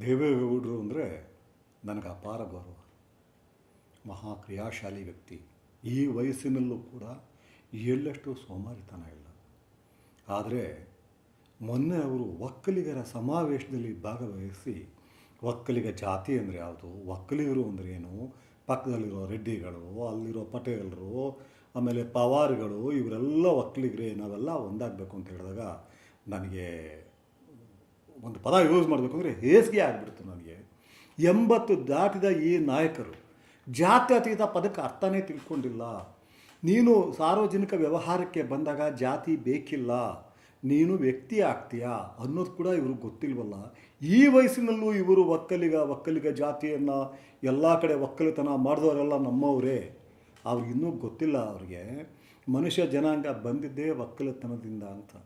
ದೇವೇಗೌಡರು ಅಂದರೆ ನನಗೆ ಅಪಾರ ಗೌರವ. ಮಹಾ ಕ್ರಿಯಾಶಾಲಿ ವ್ಯಕ್ತಿ. ಈ ವಯಸ್ಸಿನಲ್ಲೂ ಕೂಡ ಎಲ್ಲಷ್ಟು ಸೋಮಾರಿತನ ಇಲ್ಲ. ಆದರೆ ಮೊನ್ನೆ ಅವರು ಒಕ್ಕಲಿಗರ ಸಮಾವೇಶದಲ್ಲಿ ಭಾಗವಹಿಸಿ, ಒಕ್ಕಲಿಗ ಜಾತಿ ಅಂದರೆ ಯಾವುದು, ಒಕ್ಕಲಿಗರು ಅಂದರೆ ಏನು, ಪಕ್ಕದಲ್ಲಿರೋ ರೆಡ್ಡಿಗಳು, ಅಲ್ಲಿರೋ ಪಟೇಲರು, ಆಮೇಲೆ ಪವಾರ್ಗಳು, ಇವರೆಲ್ಲ ಒಕ್ಕಲಿಗರೇ, ನಾವೆಲ್ಲ ಒಂದಾಗಬೇಕು ಅಂತ ಹೇಳಿದಾಗ ನನಗೆ ಒಂದು ಪದ ಯೂಸ್ ಮಾಡಬೇಕು ಅಂದರೆ ಹೇಸಿಗೆ ಆಗಿಬಿಡ್ತು ನನಗೆ ಎಂಬತ್ತು ದಾಟಿದ ಈ ನಾಯಕರು ಜಾತ್ಯತೀತ ಪದಕ್ಕೆ ಅರ್ಥನೇ ತಿಳ್ಕೊಂಡಿಲ್ಲ. ನೀನು ಸಾರ್ವಜನಿಕ ವ್ಯವಹಾರಕ್ಕೆ ಬಂದಾಗ ಜಾತಿ ಬೇಕಿಲ್ಲ. ನೀನು ವ್ಯಕ್ತಿ ಆಗ್ತೀಯಾ ಅನ್ನೋದು ಕೂಡ ಇವ್ರಿಗೆ ಗೊತ್ತಿಲ್ವಲ್ಲ. ಈ ವಯಸ್ಸಿನಲ್ಲೂ ಇವರು ಒಕ್ಕಲಿಗ ಒಕ್ಕಲಿಗ ಜಾತಿಯನ್ನು ಎಲ್ಲ ಕಡೆ ಒಕ್ಕಲಿತನ ಮಾಡಿದವರೆಲ್ಲ ನಮ್ಮವರೇ. ಅವ್ರಿಗೆ ಇನ್ನೂ ಗೊತ್ತಿಲ್ಲ ಅವ್ರಿಗೆ. ಮನುಷ್ಯ ಜನಾಂಗ ಬಂದಿದ್ದೇ ಒಕ್ಕಲಿತನದಿಂದ ಅಂತ.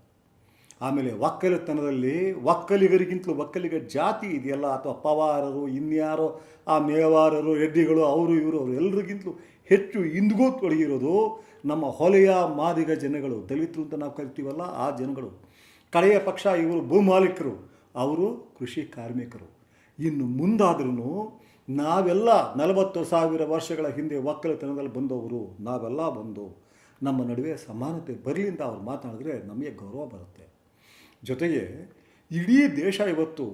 ಆಮೇಲೆ ಒಕ್ಕಲಿತನದಲ್ಲಿ ಒಕ್ಕಲಿಗರಿಗಿಂತಲೂ ಒಕ್ಕಲಿಗ ಜಾತಿ ಇದೆಯಲ್ಲ? ಅಥವಾ ಪವಾರರು, ಇನ್ಯಾರೋ, ಆ ಮೇವಾರರು, ರೆಡ್ಡಿಗಳು, ಅವರು, ಇವರು, ಅವರು ಎಲ್ರಿಗಿಂತಲೂ ಹೆಚ್ಚು ಇಂದಿಗೂ ತೊಡಗಿರೋದು ನಮ್ಮ ಹೊಲೆಯ ಮಾದಿಗ ಜನಗಳು. ದಲಿತರು ಅಂತ ನಾವು ಕರಿತೀವಲ್ಲ, ಆ ಜನಗಳು. ಕಡೆಯ ಪಕ್ಷ ಇವರು ಭೂಮಾಲೀಕರು, ಅವರು ಕೃಷಿ ಕಾರ್ಮಿಕರು. ಇನ್ನು ಮುಂದಾದ್ರೂ ನಾವೆಲ್ಲ ನಲವತ್ತು ಸಾವಿರ ವರ್ಷಗಳ ಹಿಂದೆ ಒಕ್ಕಲಿತನದಲ್ಲಿ ಬಂದವರು, ನಾವೆಲ್ಲ ಬಂದು ನಮ್ಮ ನಡುವೆ ಸಮಾನತೆ ಬರಲಿಂದ ಅವ್ರು ಮಾತಾಡಿದ್ರೆ ನಮಗೆ ಗೌರವ ಬರುತ್ತೆ. ಜೊತೆಗೆ ಇಡೀ ದೇಶ ಇವತ್ತು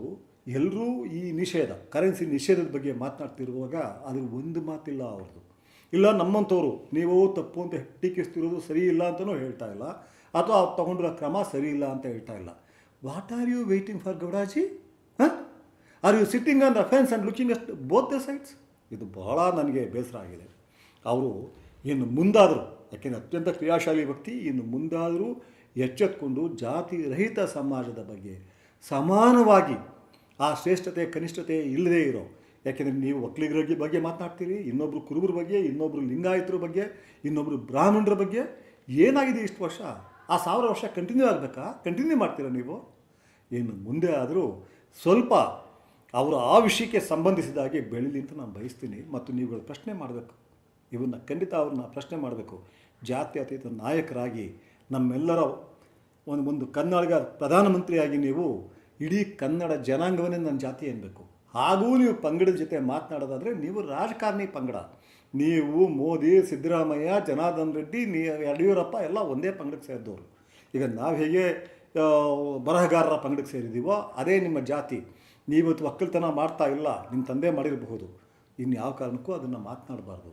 ಎಲ್ಲರೂ ಈ ನಿಷೇಧ ಕರೆನ್ಸಿ ನಿಷೇಧದ ಬಗ್ಗೆ ಮಾತನಾಡ್ತಿರುವಾಗ ಅದು ಒಂದು ಮಾತಿಲ್ಲ ಅವ್ರದ್ದು. ಇಲ್ಲ, ನಮ್ಮಂಥವ್ರು, ನೀವು ತಪ್ಪು ಅಂತ ಟೀಕಿಸ್ತಿರೋದು ಸರಿ ಇಲ್ಲ ಅಂತಲೂ ಹೇಳ್ತಾ ಇಲ್ಲ. ಅಥವಾ ಅವ್ರು ತಗೊಂಡಿರೋ ಕ್ರಮ ಸರಿ ಇಲ್ಲ ಅಂತ ಹೇಳ್ತಾ ಇಲ್ಲ. What are you waiting for Gowdaji? ಹಾಂ? Are you sitting on the fence and looking at both the sides ಇದು ಬಹಳ ನನಗೆ ಬೇಸರ ಆಗಿದೆ. ಅವರು ಇನ್ನು ಮುಂದಾದರೂ, ಯಾಕೆಂದರೆ ಅತ್ಯಂತ ಕ್ರಿಯಾಶಾಲಿ ವ್ಯಕ್ತಿ, ಇನ್ನು ಮುಂದಾದರೂ ಎಚ್ಚೆತ್ಕೊಂಡು ಜಾತಿ ರಹಿತ ಸಮಾಜದ ಬಗ್ಗೆ ಸಮಾನವಾಗಿ ಆ ಶ್ರೇಷ್ಠತೆ, ಕನಿಷ್ಠತೆ ಇಲ್ಲದೇ ಇರೋ, ಯಾಕೆಂದರೆ ನೀವು ಒಕ್ಕಲಿಗರ ಬಗ್ಗೆ ಮಾತನಾಡ್ತೀರಿ ಇನ್ನೊಬ್ಬರು ಕುರುಬರ ಬಗ್ಗೆ ಇನ್ನೊಬ್ಬರು ಲಿಂಗಾಯತರ ಬಗ್ಗೆ ಇನ್ನೊಬ್ಬರು ಬ್ರಾಹ್ಮಣರ ಬಗ್ಗೆ. ಏನಾಗಿದೆ ಇಷ್ಟು ವರ್ಷ? ಆ ಸಾವಿರ ವರ್ಷ ಕಂಟಿನ್ಯೂ ಆಗಬೇಕಾ? ಕಂಟಿನ್ಯೂ ಮಾಡ್ತೀರಾ ನೀವು? ಇನ್ನು ಮುಂದೆ ಆದರೂ ಸ್ವಲ್ಪ ಅವರು ಆ ವಿಷಯಕ್ಕೆ ಸಂಬಂಧಿಸಿದ ಹಾಗೆ ಬೆಳೀಲಿ ಅಂತ ನಾನು ಬಯಸ್ತೀನಿ. ಮತ್ತು ನೀವುಗಳು ಪ್ರಶ್ನೆ ಮಾಡಬೇಕು. ಇವನ್ನ ಖಂಡಿತ ಅವ್ರನ್ನ ಪ್ರಶ್ನೆ ಮಾಡಬೇಕು. ಜಾತ್ಯತೀತ ನಾಯಕರಾಗಿ ನಮ್ಮೆಲ್ಲರ ಒಂದು ಒಂದು ಕನ್ನಡಿಗ ಪ್ರಧಾನಮಂತ್ರಿಯಾಗಿ ನೀವು ಇಡೀ ಕನ್ನಡ ಜನಾಂಗವನ್ನೇ ನನ್ನ ಜಾತಿ ಅನ್ನಬೇಕು ಹಾಗೂ ನೀವು ಪಂಗಡದ ಜೊತೆ ಮಾತನಾಡೋದಾದರೆ ನೀವು ರಾಜಕಾರಣಿ ಪಂಗಡ. ನೀವು ಮೋದಿ, ಸಿದ್ದರಾಮಯ್ಯ, ಜನಾರ್ದನ್ ರೆಡ್ಡಿ, ನೀ ಯಡಿಯೂರಪ್ಪ ಎಲ್ಲ ಒಂದೇ ಪಂಗಡಕ್ಕೆ ಸೇರಿದವರು. ಈಗ ನಾವು ಹೇಗೆ ಬರಹಗಾರರ ಪಂಗಡಕ್ಕೆ ಸೇರಿದ್ದೀವೋ ಅದೇ ನಿಮ್ಮ ಜಾತಿ. ನೀವು ಒಕ್ಕಲ್ತನ ಮಾಡ್ತಾ ಇಲ್ಲ ನಿಮ್ಮ ತಂದೆ ಮಾಡಿರಬಹುದು. ಇನ್ನು ಯಾವ ಕಾರಣಕ್ಕೂ ಅದನ್ನು ಮಾತನಾಡಬಾರ್ದು.